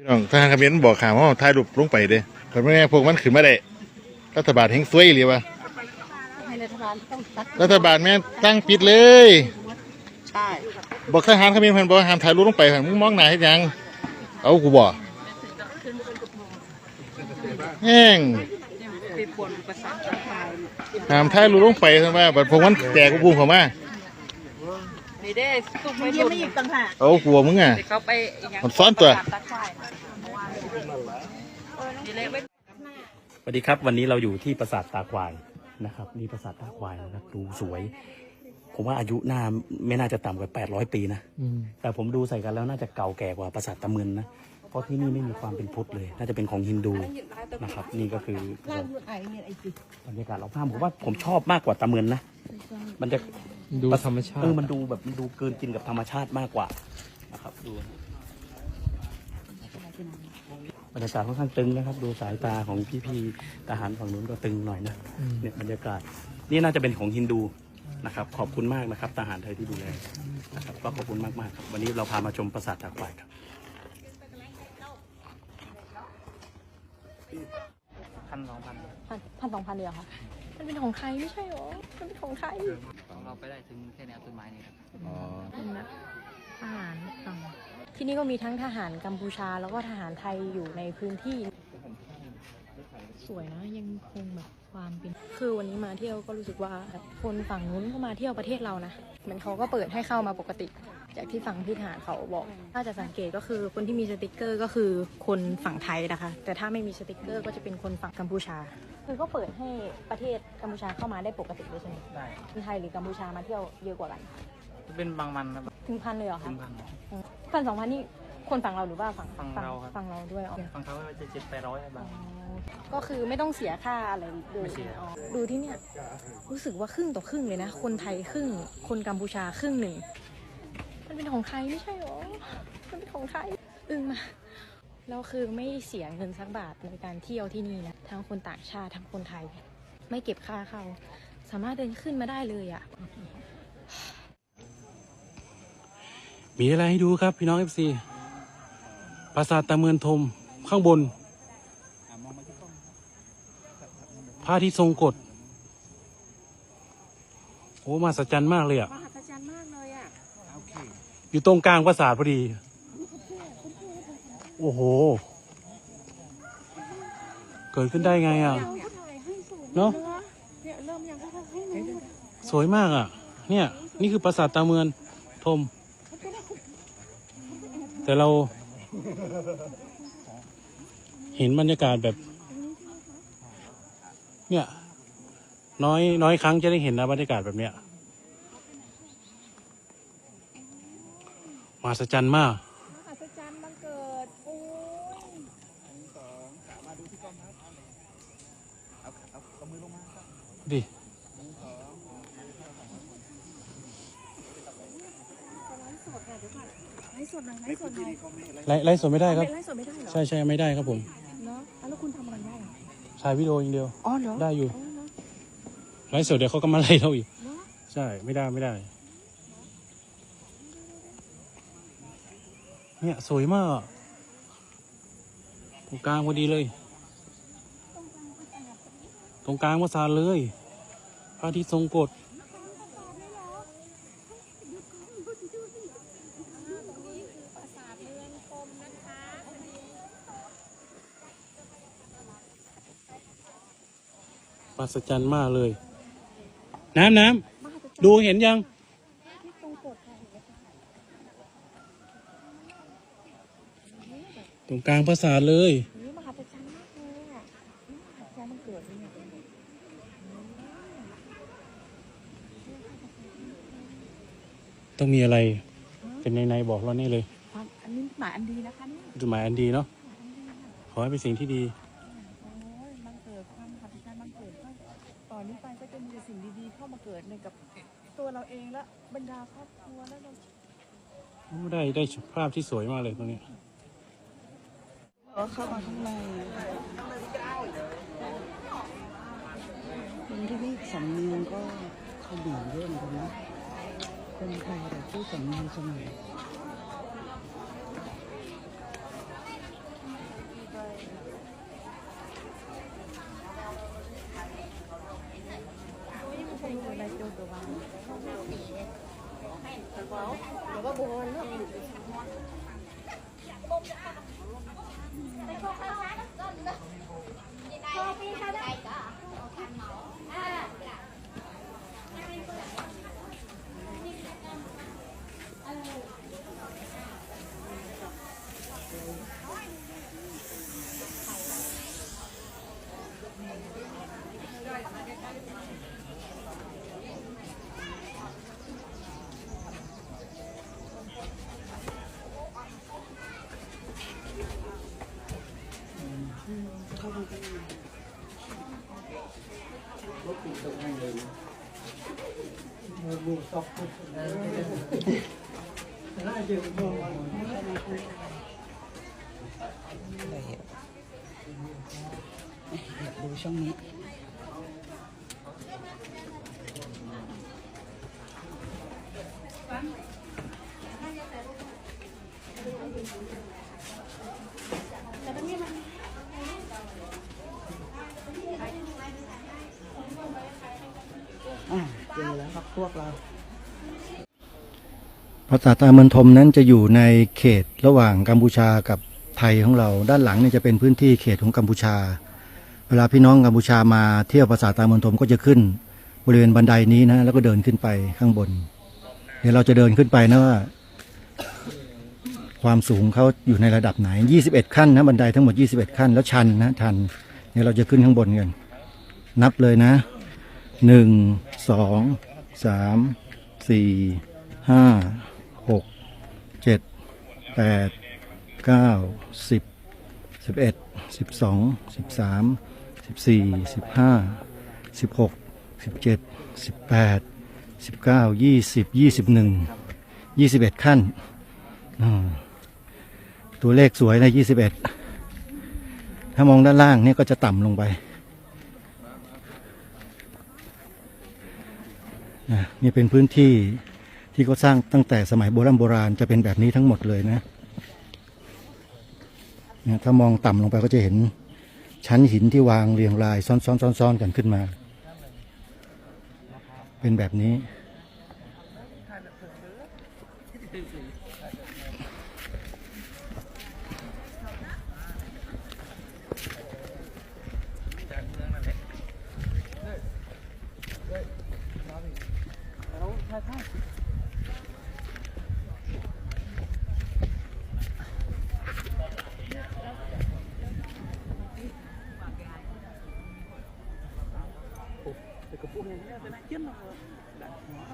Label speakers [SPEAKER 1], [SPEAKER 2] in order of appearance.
[SPEAKER 1] พี่น้องทหารเขมรบอกข่าวว่าถ่ายรูปลงไปเด้แต่ไม่แน่พวกมันขึ้นมาได้รัฐบาลแห่งซวยเลยวะ
[SPEAKER 2] ให้รัฐบาลต้องตัด
[SPEAKER 1] รัฐบาลแม่งตั้งปิดเลย
[SPEAKER 2] ใช่
[SPEAKER 1] บอกทหารเขมรเพิ่นบอกห้ามถ่ายรูปลงไปหั่นมึงมองหน้าเฮ็ดหยัง เอากูบ่แห้ง
[SPEAKER 2] ไปปวนประสาทตาย
[SPEAKER 1] ห้ามถ่ายรูปลงไปซั่นว่าบัดพวกมันแตกกูบูมเข้ามา
[SPEAKER 2] นี่ได้สุกไม่ยังไม่หยิบต่างหาก
[SPEAKER 1] เอากูบ่มึงอะ
[SPEAKER 2] เดี๋ยวเขาไปอีกอย่าง
[SPEAKER 1] มันซ่อนตัว
[SPEAKER 2] ตาควายนี่เลยไม่
[SPEAKER 3] สวัสดีครับ วันนี้เราอยู่ที่ปราสาทตาควายนะครับนี่ปราสาทตาควายนะครับดูสวย ผมว่าอายุน่าไม่น่าจะต่ำกว่า 800 ปีนะแต่ผมดูใส่กันแล้วน่าจะเก่าแก่กว่าปราสาทตะเมือนนะเพราะที่นี่ไม่มีความเป็นพุทธเลย น่าจะเป็นของฮินดูนะครับ นี่ก็คือบรรยากาศรอบข้างผมว่าผมชอบมากกว่าตะเมือนนะมันจะ
[SPEAKER 4] ดูธรรมชา
[SPEAKER 3] เอ
[SPEAKER 4] ติ
[SPEAKER 3] อมันดูแบบมันดูเกินกินกับธรรมชาติมากกว่านะครับดูบรรยากาศค่อนข้างตึงนะครับ ดูสายตาของพี่ๆทหารฝั่งนู้นก็ตึงหน่อยนะเนี่ยบรรยากาศ นี่น่าจะเป็นของฮินดูนะครับ ขอบคุณมากนะครับทหารไทยที่ดูแลนะครับ ก็ขอบคุณมากมากๆครับ วันนี้เราพามาชมปราสาทตาควายครับพันสองพัน
[SPEAKER 5] พันพันสองพันเดียวค่ะมันเป็นของใครไม่ใช่หรอมันเป็นของใคร
[SPEAKER 6] ของ เราไปได้ถึงแค่แนวต้นไม้นี่ครับ
[SPEAKER 5] เป็นแบบทหารฝั่งที่นี่ก็มีทั้งทหารกัมพูชาแล้วก็ทหารไทยอยู่ในพื้นที่ สวยนะยังคงแบบความเป็นคือวันนี้มาเที่ยวก็รู้สึกว่าแบบคนฝั่งนู้นก็มาเที่ยวประเทศเรานะเหมันเขาก็เปิดให้เข้ามาปกติ จากที่ฝั่งพี่ทหารเขาบอก ถ้าจะสังเกตก็คือคนที่มีสติกเกอร์ก็คือคนฝั่งไทยนะคะ แต่ถ้าไม่มีสติกเกอร์ก็จะเป็นคนฝั่งกัมพูชา คือก็เปิดให้ประเทศกัมพูชาเข้ามาได้ปกติเลยใช่ไหม
[SPEAKER 6] ได้
[SPEAKER 5] คนไทยหรือกัมพูชามาเที่ยวเยอะกว่ากัน
[SPEAKER 6] จะเป็นบางวันครับ
[SPEAKER 5] ถึงพันเลยเหรอ
[SPEAKER 6] ถึ
[SPEAKER 5] คะ
[SPEAKER 6] งพัน
[SPEAKER 5] พันสองพันนี่คนฝั่งเราหรือว่าฝั่ง
[SPEAKER 6] ฝั่งเราครับ
[SPEAKER 5] ฝั่งเราด้วยอ๋อ
[SPEAKER 6] ฟังเขาว่าจะเจ็ดแปดร้อยบาท
[SPEAKER 5] ก็คือไม่ต้องเสียค่าอะไรเลย
[SPEAKER 6] ไม่เสีย
[SPEAKER 5] อ๋อดูที่เนี่ยรู้สึกว่าครึ่งต่อครึ่งเลยนะ คนไทยครึ่ง คนกัมพูชาครึ่งหนึ่ง มันเป็นของใครไม่ใช่หรอ มันเป็นของใครอึ้งมากแล้วคือไม่เสียเงินสักบาทในการเที่ยวที่นี่นะ ทั้งคนต่างชาติทั้งคนไทย ไม่เก็บค่าเข้าสามารถเดินขึ้นมาได้เลยอะ
[SPEAKER 3] มีอะไรให้ดูครับพี่น้องเอฟซีปราสาทตะเมือนทมข้างบนพ ระที่ทรงกฎโอ้มาสัจจันมากเลยอะ
[SPEAKER 2] มหัศจรรย์มากเลยอะ
[SPEAKER 3] อยู่ตรงกลางปราสาทพอดี โอ้โห เกิดขึ้นได้ไงอะเนาะ
[SPEAKER 2] เนี่ยเริ่มยังให้ให้ดู
[SPEAKER 3] สวยมากอะ เนี่ย นี่คือปราสาทตาเมือนทม แต่เรา เห็นบรรยากาศแบบ เนี่ย น้อยน้อยครั้งจะได้เห็นนะบรรยากาศแบบเนี้ยมหัศจรรย์มาก
[SPEAKER 2] มหัศจรรย์มันเกิดโอ้ย
[SPEAKER 3] ดิ
[SPEAKER 2] ไลฟ์สดหน่อยไลฟ์สดหน่อย
[SPEAKER 3] ไลฟ์ไลฟ์สดไม่ได้ครับ
[SPEAKER 2] ไลฟ์สดไม่ได้เหรอ
[SPEAKER 3] ใช่ใช่ไม่ได้ครับผม ถ่ายวิดีโออย่างเดียว
[SPEAKER 2] อ๋อเหรอ
[SPEAKER 3] ได้อยู่
[SPEAKER 2] อ๋อเหรอ
[SPEAKER 3] ไลฟ์สดเดี๋ยวเขาก็มาไล่เราอีก
[SPEAKER 2] เนาะ
[SPEAKER 3] ใช่ ไม่ได้ไม่ได้ เนี่ยสวยมากอะตรงกลางพอดีเลย ตรงกลางวาซานเลยพระอาทิตย์ทรงกฎ มหัศจรรย์มากเลย น้ำน้ำดูเห็นยัง ตรงกลางปราสาทเลย
[SPEAKER 2] นี่มหัศจรรย์มากเลยอะนี่มหัศจรรย์มันเกิดเลยเนี่ย
[SPEAKER 3] ต้องมีอะไร เป็นในในๆบอกเราแน่เลย
[SPEAKER 2] ความอันนี้หมายอันดีนะคะเนี่ย
[SPEAKER 3] จุดหมายอันดีเนาะ ขอให้เป็นสิ่งที่ดี
[SPEAKER 2] เราเองและบรรดาครอบครัวและเรา
[SPEAKER 3] ได้ได้ภาพที่สวยมากเลยตรงนี้
[SPEAKER 2] เข้ามาข้างในคนที่นี่สำเนียงก็เขบีเยอะเหมือนกันนะคนไทยแต่พูดสำเนียงเสมอ
[SPEAKER 4] như thế này vô cùng đồng hành rồi mua sọc lại điều mua Để hiểu. Để hiểu xong nhé. แล้วพวกเรา
[SPEAKER 7] ปราสาทตาเมืองทมนั้นจะอยู่ในเขตระหว่างกัมพูชากับไทยของเรา ด้านหลังเนี่ยจะเป็นพื้นที่เขตของกัมพูชา เวลาพี่น้องกัมพูชามาเที่ยวปราสาทตาเมืองทมก็จะขึ้น บริเวณบันไดนี้นะ แล้วก็เดินขึ้นไปข้างบน เดี๋ยวเราจะเดินขึ้นไปนะว่าความสูงเขาอยู่ในระดับไหน 21 ขั้นนะบันไดทั้งหมด 21 ขั้น แล้วชันนะชันเดี๋ยวเราจะขึ้นข้างบนกัน นับเลยนะหนึ่ง สามสี่ห้าหกเจ็ดแปดเก้าสิบสิบเอ็ดสิบสองสิบสามสิบสี่สิบห้าสิบหกสิบเจ็ดสิบแปดสิบเก้ายี่สิบยี่สิบหนึ่งยี่สิบเอ็ดขั้น ตัวเลขสวยนะยี่สิบเอ็ดถ้ามองด้านล่างเนี่ยก็จะต่ำลงไปอะ นี่เป็นพื้นที่ที่เขาสร้างตั้งแต่สมัยโบราณโบราณจะเป็นแบบนี้ทั้งหมดเลยนะถ้ามองต่ำลงไปก็จะเห็นชั้นหินที่วางเรียงรายซ้อนๆซ้อนๆกันขึ้นมา เป็นแบบนี้ thôi thôi Ủa,
[SPEAKER 3] cái cục này nó là chết nó đã nó